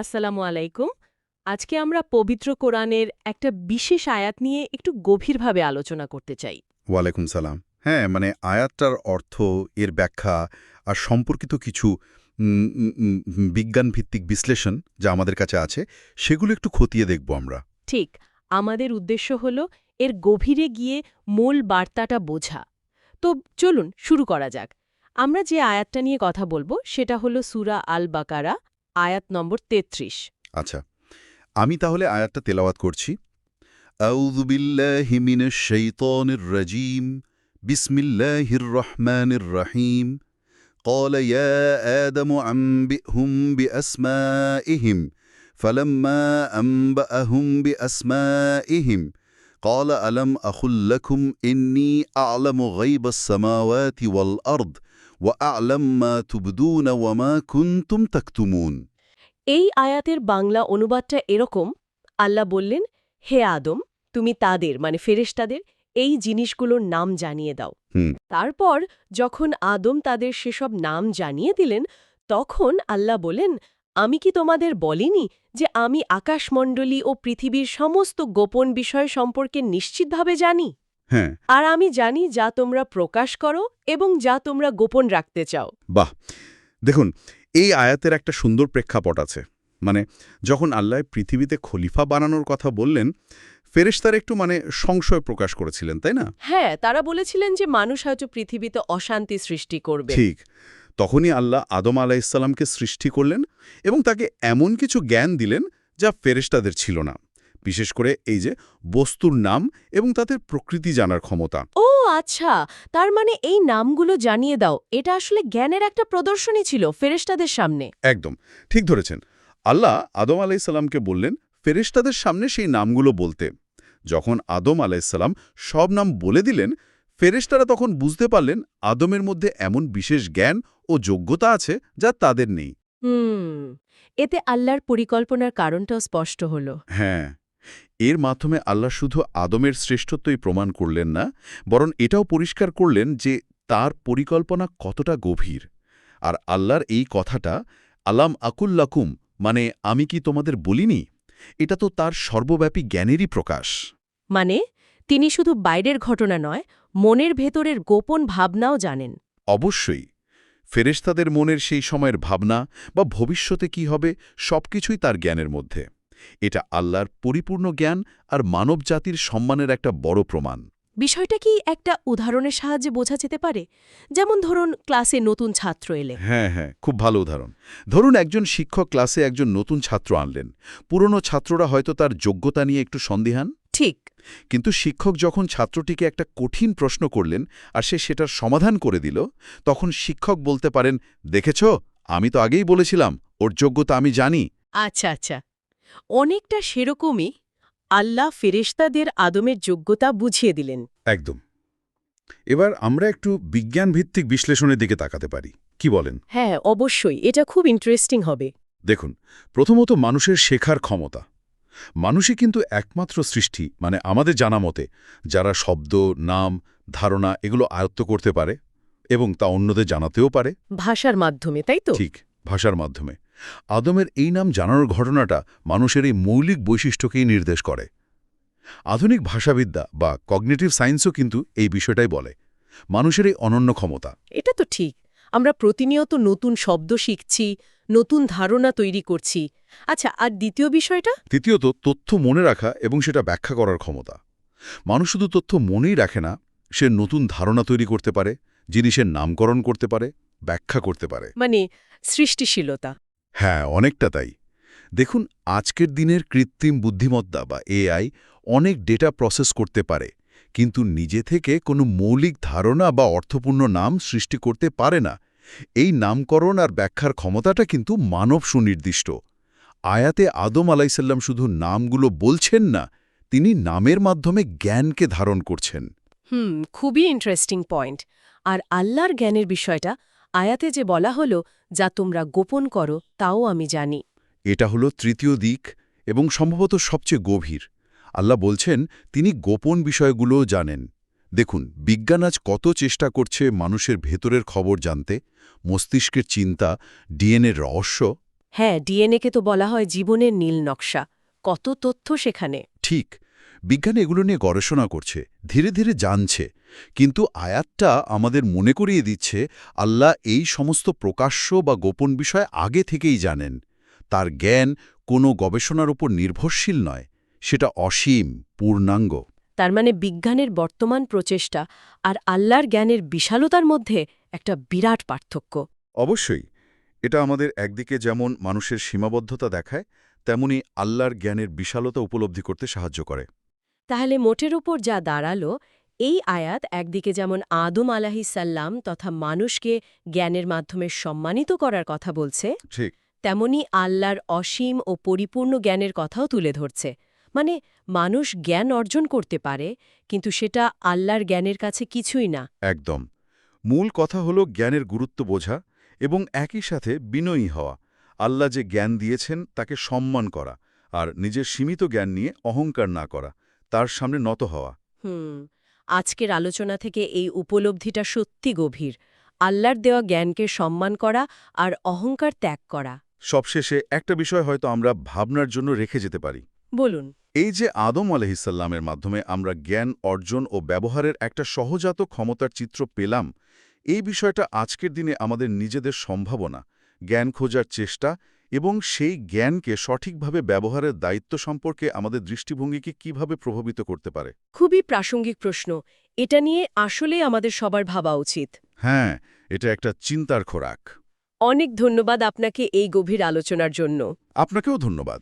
আসসালামু আলাইকুম। আজকে আমরা পবিত্র কোরআনের একটা বিশেষ আয়াত নিয়ে একটু গভীরভাবে আলোচনা করতে চাই। ওয়ালাইকুম সালাম। হ্যাঁ মানে আয়াতটার অর্থ এর ব্যাখ্যা আর সম্পর্কিত কিছু বিজ্ঞানভিত্তিক বিশ্লেষণ যা আমাদের কাছে আছে সেগুলো একটু খতিয়ে দেখব আমরা। ঠিক আমাদের উদ্দেশ্য হল এর গভীরে গিয়ে মূল বার্তাটা বোঝা। তো চলুন শুরু করা যাক। আমরা যে আয়াতটা নিয়ে কথা বলব সেটা হলো সুরা আল বাকারা আয়াত নম্বর ৩৩ আচ্ছা আমি তাহলে আয়াতটা তেলাওয়াত করছি আউযু বিল্লাহি মিনাশ শাইতানির রাজীম বিসমিল্লাহির রহমানির রহিম قال يا آدم أنبئهم بأسمائهم فلما أنبأهم بأسمائهم قال ألم أقل لكم إني أعلم غيب السماوات والأرض ওয়া ওয়ামা কুন্তুম এই আয়াতের বাংলা অনুবাদটা এরকম আল্লাহ বললেন হে আদম তুমি তাদের মানে ফেরেশতাদের এই জিনিসগুলোর নাম জানিয়ে দাও। তারপর যখন আদম তাদের সেসব নাম জানিয়ে দিলেন তখন আল্লাহ বলেন আমি কি তোমাদের বলিনি যে আমি আকাশমণ্ডলী ও পৃথিবীর সমস্ত গোপন বিষয় সম্পর্কে নিশ্চিতভাবে জানি? হ্যাঁ। আর আমি জানি যা তোমরা প্রকাশ করো এবং যা তোমরা গোপন রাখতে চাও। বাহ! দেখুন এই আয়াতের একটা সুন্দর প্রেক্ষাপট আছে। মানে যখন আল্লাহ পৃথিবীতে খলিফা বানানোর কথা বললেন ফেরেশতার একটু মানে সংশয় প্রকাশ করেছিলেন তাই না? হ্যাঁ তারা বলেছিলেন যে মানুষ হয়তো পৃথিবীতে অশান্তি সৃষ্টি করবে। ঠিক। তখনই আল্লাহ আদম আলাইসাল্লামকে সৃষ্টি করলেন এবং তাকে এমন কিছু জ্ঞান দিলেন যা ফেরেশতাদের ছিল না। বিশেষ করে এই যে বস্তুর নাম এবং তাদের প্রকৃতি জানার ক্ষমতা। ও আচ্ছা। তার মানে এই নামগুলো জানিয়ে দাও। এটা আসলে জ্ঞানের একটা প্রদর্শনী ছিল ফেরেশতাদের সামনে। একদম। ঠিক ধরেছেন। আল্লাহ আদম আলাইসাল্লামকে বললেন ফেরেশতাদের সামনে সেই নামগুলো বলতে। যখন আদম আলাইসাল্লাম সব নাম বলে দিলেন ফেরেশতারা তখন বুঝতে পারলেন আদমের মধ্যে এমন বিশেষ জ্ঞান ও যোগ্যতা আছে যা তাদের নেই। হুম। এতে আল্লাহর পরিকল্পনার কারণটাও স্পষ্ট হলো। হ্যাঁ। এর মাধ্যমে আল্লাহ শুধু আদমের শ্রেষ্ঠত্বই প্রমাণ করলেন না বরং এটাও পরিষ্কার করলেন যে তার পরিকল্পনা কতটা গভীর। আর আল্লাহর এই কথাটা আলাম আকুল্লাকুম মানে আমি কি তোমাদের বলিনি? এটা তো তার সর্বব্যাপী জ্ঞানেরই প্রকাশ। মানে তিনি শুধু বাইরের ঘটনা নয় মনের ভেতরের গোপন ভাবনাও জানেন। অবশ্যই ফেরেশতাদের মনের সেই সময়ের ভাবনা বা ভবিষ্যতে কি হবে সবকিছুই তার জ্ঞানের মধ্যে। এটা আল্লাহর পরিপূর্ণ জ্ঞান আর মানবজাতির সম্মানের একটা বড় প্রমাণ। বিষয়টা কি একটা উদাহরণের সাহায্যে বোঝা যেতে পারে? যেমন ধরুন ক্লাসে নতুন ছাত্র এলে। হ্যাঁ হ্যাঁ খুব ভালো উদাহরণ। ধরুন একজন শিক্ষক ক্লাসে একজন নতুন ছাত্র আনলেন। পুরনো ছাত্ররা হয়তো তার যোগ্যতা নিয়ে একটু সন্দিহান। ঠিক। কিন্তু শিক্ষক যখন ছাত্রটিকে একটা কঠিন প্রশ্ন করলেন আর সে সেটার সমাধান করে দিল তখন শিক্ষক বলতে পারেন দেখেছ আমি তো আগেই বলেছিলাম ওর যোগ্যতা আমি জানি। আচ্ছা আচ্ছা। অনেকটা সেরকমই আল্লাহ ফেরেশতাদের আদমের যোগ্যতা বুঝিয়ে দিলেন। একদম। এবার আমরা একটু বিজ্ঞানভিত্তিক বিশ্লেষণের দিকে তাকাতে পারি। কি বলেন? হ্যাঁ অবশ্যই। এটা খুব ইন্টারেস্টিং হবে। দেখুন প্রথমত মানুষের শেখার ক্ষমতা। মানুষই কিন্তু একমাত্র সৃষ্টি মানে আমাদের জানা মতে যারা শব্দ নাম ধারণা এগুলো আয়ত্ত করতে পারে এবং তা অন্যদের জানাতেও পারে। ভাষার মাধ্যমে তাই তো? ঠিক ভাষার মাধ্যমে। আদমের এই নাম জানানোর ঘটনাটা মানুষের এই মৌলিক বৈশিষ্ট্যকেই নির্দেশ করে। আধুনিক ভাষাবিদ্যা বা কগনেটিভ সায়েন্সও কিন্তু এই বিষয়টাই বলে মানুষের এই অনন্য ক্ষমতা। এটা তো ঠিক। আমরা প্রতিনিয়ত নতুন শব্দ শিখছি নতুন ধারণা তৈরি করছি। আচ্ছা আর দ্বিতীয় বিষয়টা? তৃতীয়ত তথ্য মনে রাখা এবং সেটা ব্যাখ্যা করার ক্ষমতা। মানুষ শুধু তথ্য মনেই রাখে না সে নতুন ধারণা তৈরি করতে পারে জিনিসের নামকরণ করতে পারে ব্যাখ্যা করতে পারে। মানে সৃষ্টিশীলতা। হ্যাঁ অনেকটা তাই। দেখুন, আজকের দিনের কৃত্রিম বুদ্ধিমত্তা বা এআই অনেক ডেটা প্রসেস করতে পারে, কিন্তু নিজে থেকে কোনো মৌলিক ধারণা বা অর্থপূর্ণ নাম সৃষ্টি করতে পারে না। এই নামকরণ আর ব্যাখ্যার ক্ষমতাটা কিন্তু মানব সুনির্দিষ্ট। আয়াতে আদম আলাইসাল্লাম শুধু নামগুলো বলছেন না, তিনি নামের মাধ্যমে জ্ঞানকে ধারণ করছেন। হুম, খুবই ইন্টারেস্টিং পয়েন্ট আর আল্লাহর জ্ঞানের বিষয়টা আয়াতে যে বলা হলো যা তোমরা গোপন করো তাও আমি জানি। এটা হলো তৃতীয় দিক এবং সম্ভবত সবচেয়ে গভীর। আল্লাহ বলছেন তিনি গোপন বিষয়গুলোও জানেন। দেখুন বিজ্ঞান আজ কত চেষ্টা করছে মানুষের ভেতরের খবর জানতে মস্তিষ্কের চিন্তা ডিএনএর রহস্য। হ্যাঁ ডিএনএকে তো বলা হয় জীবনের নীল নকশা। কত তথ্য সেখানে। ঠিক বিজ্ঞান এগুলো নিয়ে গবেষণা করছে ধীরে ধীরে জানছে। কিন্তু আয়াতটা আমাদের মনে করিয়ে দিচ্ছে আল্লাহ এই সমস্ত প্রকাশ্য বা গোপন বিষয় আগে থেকেই জানেন। তার জ্ঞান কোনো গবেষণার উপর নির্ভরশীল নয় সেটা অসীম পূর্ণাঙ্গ। তার মানে বিজ্ঞানের বর্তমান প্রচেষ্টা আর আল্লাহর জ্ঞানের বিশালতার মধ্যে একটা বিরাট পার্থক্য। অবশ্যই এটা আমাদের একদিকে যেমন মানুষের সীমাবদ্ধতা দেখায় তেমনি আল্লাহর জ্ঞানের বিশালতা উপলব্ধি করতে সাহায্য করে। তাহলে মোটের ওপর যা দাঁড়াল এই আয়াত একদিকে যেমন আদম আলাহিসাল্লাম তথা মানুষকে জ্ঞানের মাধ্যমে সম্মানিত করার কথা বলছে ঠিক। তেমনি আল্লাহর অসীম ও পরিপূর্ণ জ্ঞানের কথাও তুলে ধরছে। মানে মানুষ জ্ঞান অর্জন করতে পারে কিন্তু সেটা আল্লাহর জ্ঞানের কাছে কিছুই না। একদম। মূল কথা হলো জ্ঞানের গুরুত্ব বোঝা এবং একই সাথে বিনয়ী হওয়া। আল্লাহ যে জ্ঞান দিয়েছেন তাকে সম্মান করা আর নিজের সীমিত জ্ঞান নিয়ে অহংকার না করা তার সামনে নত হওয়া। হুম। আজকের আলোচনা থেকে এই উপলব্ধিটা সত্যি গভীর। আল্লাহর দেওয়া জ্ঞানকে সম্মান করা আর অহংকার ত্যাগ করা। সবশেষে একটা বিষয় হয়তো আমরা ভাবনার জন্য রেখে যেতে পারি। বলুন। এই যে আদম আলহিসাল্লামের মাধ্যমে আমরা জ্ঞান অর্জন ও ব্যবহারের একটা সহজাত ক্ষমতার চিত্র পেলাম এই বিষয়টা আজকের দিনে আমাদের নিজেদের সম্ভাবনা জ্ঞান খোঁজার চেষ্টা এবং সেই জ্ঞানকে সঠিকভাবে ব্যবহারের দায়িত্ব সম্পর্কে আমাদের দৃষ্টিভঙ্গিকে কীভাবে প্রভাবিত করতে পারে? খুবই প্রাসঙ্গিক প্রশ্ন। এটা নিয়ে আসলে আমাদের সবার ভাবা উচিত। হ্যাঁ এটা একটা চিন্তার খোরাক। অনেক ধন্যবাদ আপনাকে এই গভীর আলোচনার জন্য। আপনাকেও ধন্যবাদ।